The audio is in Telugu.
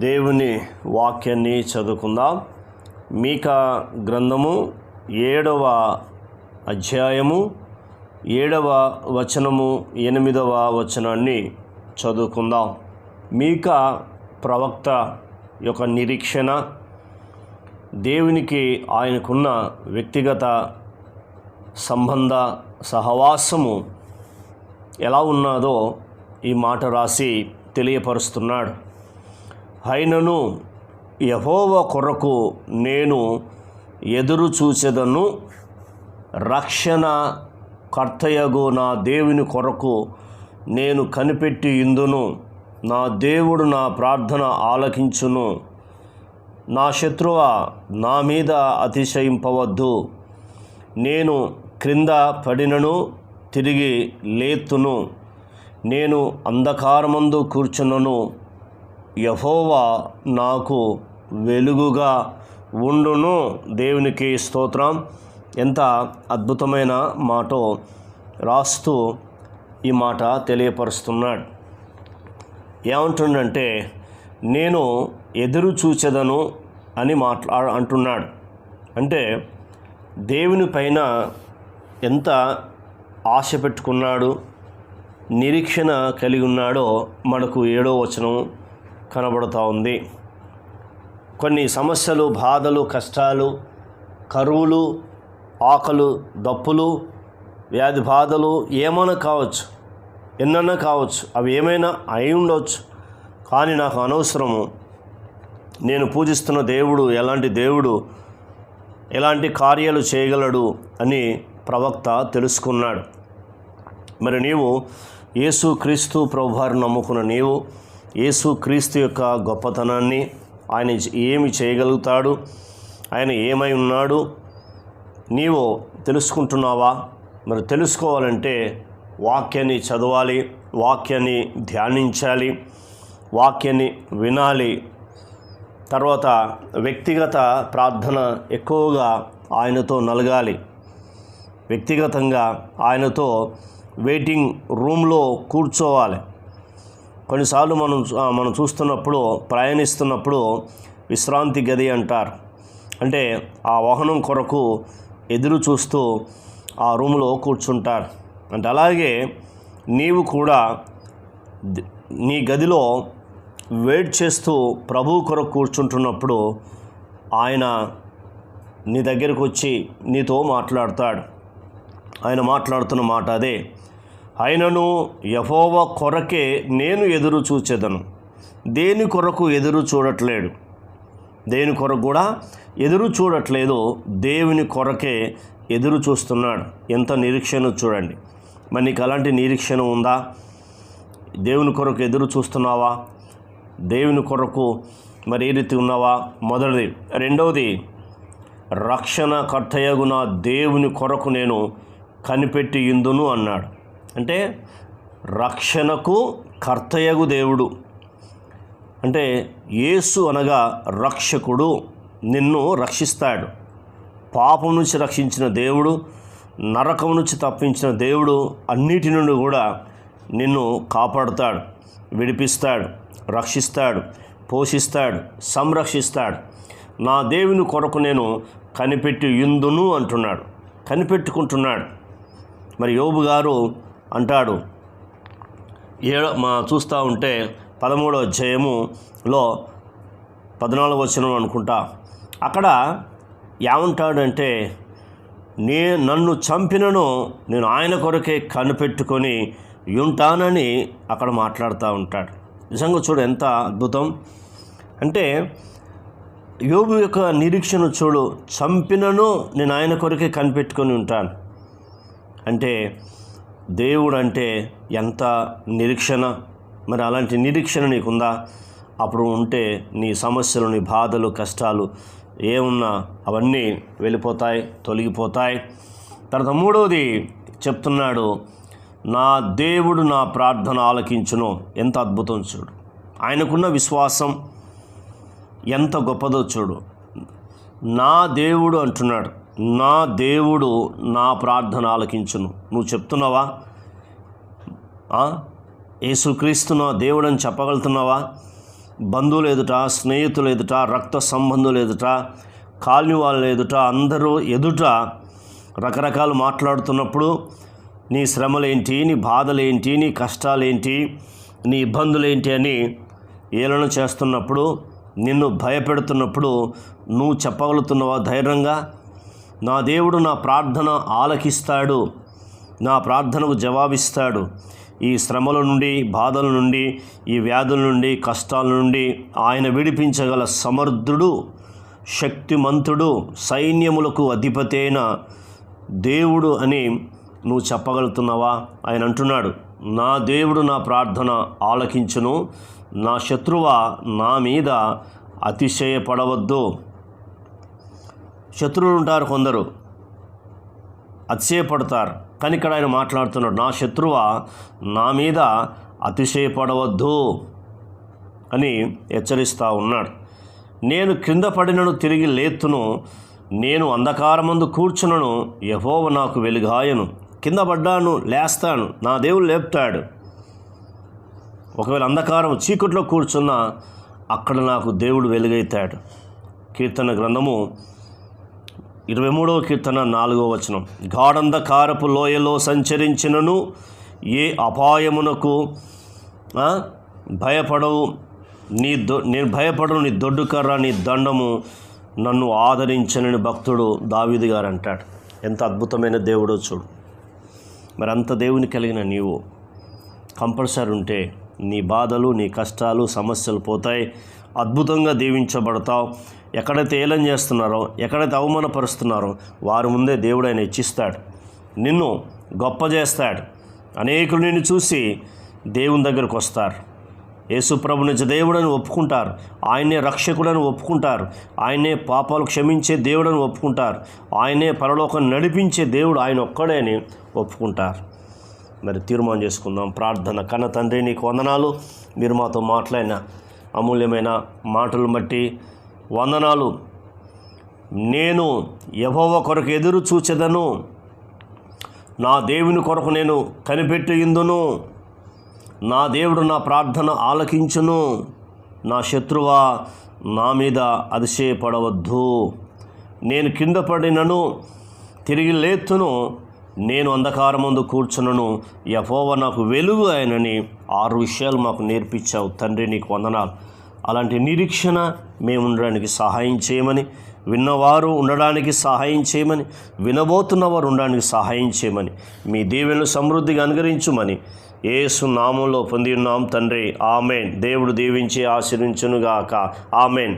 దేవుని వాక్యాన్ని చదువుకుందాం. మీకా గ్రంథము ఏడవ అధ్యాయము ఏడవ వచనము ఎనిమిదవ వచనాన్ని చదువుకుందాం. మీకా ప్రవక్త యొక్క నిరీక్షణ దేవునికి ఆయనకున్న వ్యక్తిగత సంబంధ సహవాసము ఎలా ఉన్నదో ఈ మాట రాసి తెలియపరుస్తున్నాడు. అయినను యహోవ కొరకు నేను ఎదురు చూసేదను రక్షణ కర్తయగు నా దేవుని కొరకు నేను కనిపెట్టి ఇందును. నా దేవుడు నా ప్రార్థన ఆలకించును. నా శత్రువ నా మీద అతిశయింపవద్దు. నేను క్రింద పడినను తిరిగి లేతును నేను అంధకారమందు కూర్చున్నను యహోవా నాకు వెలుగుగా ఉండును. దేవునికి స్తోత్రం. ఎంత అద్భుతమైన మాటో రాస్తూ ఈ మాట తెలియపరుస్తున్నాడు. ఏమంటుండంటే నేను ఎదురు చూచెదను అని మాట్లా అంటున్నాడు. అంటే దేవుని పైన ఎంత ఆశ పెట్టుకున్నాడు నిరీక్షణ కలిగి ఉన్నాడో మనకు ఏడో వచనం కనబడుతూ ఉంది. కొన్ని సమస్యలు బాధలు కష్టాలు కరువులు ఆకలు దప్పులు వ్యాధి బాధలు ఏమైనా కావచ్చు ఎన్నైనా కావచ్చు అవి ఏమైనా అయి ఉండవచ్చు కానీ నాకు అనవసరము. నేను పూజిస్తున్న దేవుడు ఎలాంటి దేవుడు ఎలాంటి కార్యాలు చేయగలడు అని ప్రవక్త తెలుసుకున్నాడు. మరి నీవు యేసు క్రీస్తు ప్రభువారు నమ్ముకున్న నీవు యేసు క్రీస్తు యొక్క గొప్పతనాన్ని ఆయన ఏమి చేయగలుగుతాడు? ఆయన ఏమై ఉన్నాడు? నీవు తెలుసుకుంటున్నావా? మరి తెలుసుకోవాలంటే వాక్యాన్ని చదవాలి వాక్యాన్ని ధ్యానించాలి వాక్యాన్ని వినాలి. తర్వాత వ్యక్తిగత ప్రార్థన ఎక్కువగా ఆయనతో నలగాలి. వ్యక్తిగతంగా ఆయనతో వెయిటింగ్ రూమ్లో కూర్చోవాలి. కొన్నిసార్లు మనం మనం చూస్తున్నప్పుడు ప్రయాణిస్తున్నప్పుడు విశ్రాంతి గది అంటారు. అంటే ఆ వాహనం కొరకు ఎదురు చూస్తూ ఆ రూమ్లో కూర్చుంటారు. అంటే అలాగే నీవు కూడా నీ గదిలో వెయిట్ చేస్తూ ప్రభు కొరకు కూర్చుంటున్నప్పుడు ఆయన నీ దగ్గరకు వచ్చి నీతో మాట్లాడతాడు. ఆయన మాట్లాడుతున్న మాట అదే. ఆయనను యహోవ కొరకే నేను ఎదురు చూచేదను. దేని కొరకు ఎదురు చూడట్లేడు? దేని కొరకు కూడా ఎదురు చూడట్లేదు. దేవుని కొరకే ఎదురు చూస్తున్నాడు. ఎంత నిరీక్షణ చూడండి. మరి నీకు అలాంటి నిరీక్షణ ఉందా? దేవుని కొరకు ఎదురు చూస్తున్నావా? దేవుని కొరకు మరి ఏ రీతి ఉన్నావా? మొదటిది. రెండవది రక్షణ కర్తయగున దేవుని కొరకు నేను కనిపెట్టి ఇందును అన్నాడు. అంటే రక్షణకు కర్తయగు దేవుడు. అంటే యేసు అనగా రక్షకుడు నిన్ను రక్షిస్తాడు. పాపం నుంచి రక్షించిన దేవుడు నరకం నుంచి తప్పించిన దేవుడు అన్నిటి నుండి కూడా నిన్ను కాపాడుతాడు విడిపిస్తాడు రక్షిస్తాడు పోషిస్తాడు సంరక్షిస్తాడు. నా దేవుని కొరకు నేను కనిపెట్టి ఇందును అంటున్నాడు కనిపెట్టుకుంటున్నాడు. మరి యోబు గారు అంటాడు. ఏడో మా చూస్తూ ఉంటే పదమూడో అధ్యాయములో పద్నాలుగు వచ్చిన అనుకుంటా. అక్కడ ఏమంటాడంటే నే నన్ను చంపినను నేను ఆయన కొరకే కనిపెట్టుకొని ఉంటానని అక్కడ మాట్లాడుతూ ఉంటాడు. నిజంగా చూడు ఎంత అద్భుతం. అంటే యోగు యొక్క నిరీక్షణ చూడు చంపినను నేను ఆయన కొరకే కనిపెట్టుకొని ఉంటాను. అంటే దేవుడు అంటే ఎంత నిరీక్షణ? మరి అలాంటి నిరీక్షణ నీకుందా? అప్పుడు ఉంటే నీ సమస్యలు నీ బాధలు కష్టాలు ఏమున్నా అవన్నీ వెళ్ళిపోతాయి తొలగిపోతాయి. తర్వాత మూడవది చెప్తున్నాడు నా దేవుడు నా ప్రార్థన ఆలకించును. ఎంత అద్భుతం చూడు. ఆయనకున్న విశ్వాసం ఎంత గొప్పదో చూడు. నా దేవుడు అంటున్నాడు. నా దేవుడు నా ప్రార్థన ఆలకించును. నువ్వు చెప్తున్నావా? యేసుక్రీస్తు నా దేవుడని చెప్పగలుగుతున్నావా? బంధువులు ఎదుట స్నేహితులు ఎదుట రక్త సంబంధులు ఎదుట కాలనీ వాళ్ళ ఎదుట అందరూ ఎదుట రకరకాలు మాట్లాడుతున్నప్పుడు నీ శ్రమలేంటి నీ బాధలేంటి నీ కష్టాలేంటి నీ ఇబ్బందులేంటి అని ఏలన చేస్తున్నప్పుడు నిన్ను భయపెడుతున్నప్పుడు నువ్వు చెప్పగలుగుతున్నావా ధైర్యంగా? నా దేవుడు నా ప్రార్థన ఆలకిస్తాడు. నా ప్రార్థనకు జవాబిస్తాడు. ఈ శ్రమల నుండి బాధల నుండి ఈ వ్యాధుల నుండి కష్టాల నుండి ఆయన విడిపించగల సమర్థుడు శక్తిమంతుడు సైన్యములకు అధిపతైన దేవుడు అని నువ్వు చెప్పగలుగుతున్నావా? ఆయన అంటున్నాడు నా దేవుడు నా ప్రార్థన ఆలకించును. నా శత్రువ నా మీద అతిశయపడవద్దు. శత్రువులు ఉంటారు కొందరు. అతిశయపడతారు. కానీ ఇక్కడ ఆయన మాట్లాడుతున్నాడు నా శత్రువ నా మీద అతిశయపడవద్దు అని హెచ్చరిస్తూ ఉన్నాడు. నేను క్రింద పడినను తిరిగి లేత్తును నేను అంధకారమందు కూర్చునను యహోవ నాకు వెలుగాయను. కింద పడ్డాను లేస్తాను నా దేవుడు లేపుతాడు. ఒకవేళ అంధకారం చీకట్లో కూర్చున్నా అక్కడ నాకు దేవుడు వెలుగైతాడు. కీర్తన గ్రంథము ఇరవై మూడవ కీర్తన నాలుగవ వచనం. గాఢంధకారపు లోయలో సంచరించినను ఏ అపాయమునకు భయపడవు. నీ దొ నేను భయపడను నీ దొడ్డు కర్ర నీ దండము నన్ను ఆదరించనని భక్తుడు దావీది గారు అంటాడు. ఎంత అద్భుతమైన దేవుడో చూడు. మరి అంత దేవుని కలిగిన నీవు కంపల్సరీ ఉంటే నీ బాధలు నీ కష్టాలు సమస్యలు పోతాయి. అద్భుతంగా దీవించబడతావు. ఎక్కడైతే ఏలం చేస్తున్నారో ఎక్కడైతే అవమానపరుస్తున్నారో వారి ముందే దేవుడు ఆయన హెచ్చిస్తాడు. నిన్ను గొప్ప చేస్తాడు. అనేకులు నిన్ను చూసి దేవుని దగ్గరకు వస్తారు. యేసుప్రభు నిజ దేవుడని ఒప్పుకుంటారు. ఆయనే రక్షకుడని ఒప్పుకుంటారు. ఆయనే పాపాలు క్షమించే దేవుడని ఒప్పుకుంటారు. ఆయనే పరలోకం నడిపించే దేవుడు ఆయన ఒక్కడే అని ఒప్పుకుంటారు. మరి తీర్మానం చేసుకుందాం. ప్రార్థన కన్న తండ్రి నీకు వందనాలు. మీరు మాతో మాట్లాడిన అమూల్యమైన మాటలు బట్టి వందనాలు. నేను యహోవ కొరకు ఎదురు చూచెదను. నా దేవుని కొరకు నేను కనిపెట్టి ఇందును. నా దేవుడు నా ప్రార్థన ఆలకించును. నా శత్రువా నా మీద అతిశయపడవద్దు. నేను కింద పడినను తిరిగి లేత్తును. నేను అంధకారమందు కూర్చునను. యహోవ నాకు వెలుగు ఆయనని ఆరు విషయాలు మాకు నేర్పించావు. తండ్రి నీకు వందనాలు. అలాంటి నిరీక్షణ మేము ఉండడానికి సహాయం చేయమని విన్నవారు ఉండడానికి సహాయం చేయమని వినబోతున్నవారు ఉండడానికి సహాయం చేయమని మీ దీవెనలు సమృద్ధిగా అనుగరించుమని ఏసు నామంలో పొంది ఉన్నాం తండ్రి. ఆమెన్. దేవుడు దీవించి ఆశీర్వించునుగాక. ఆమెన్.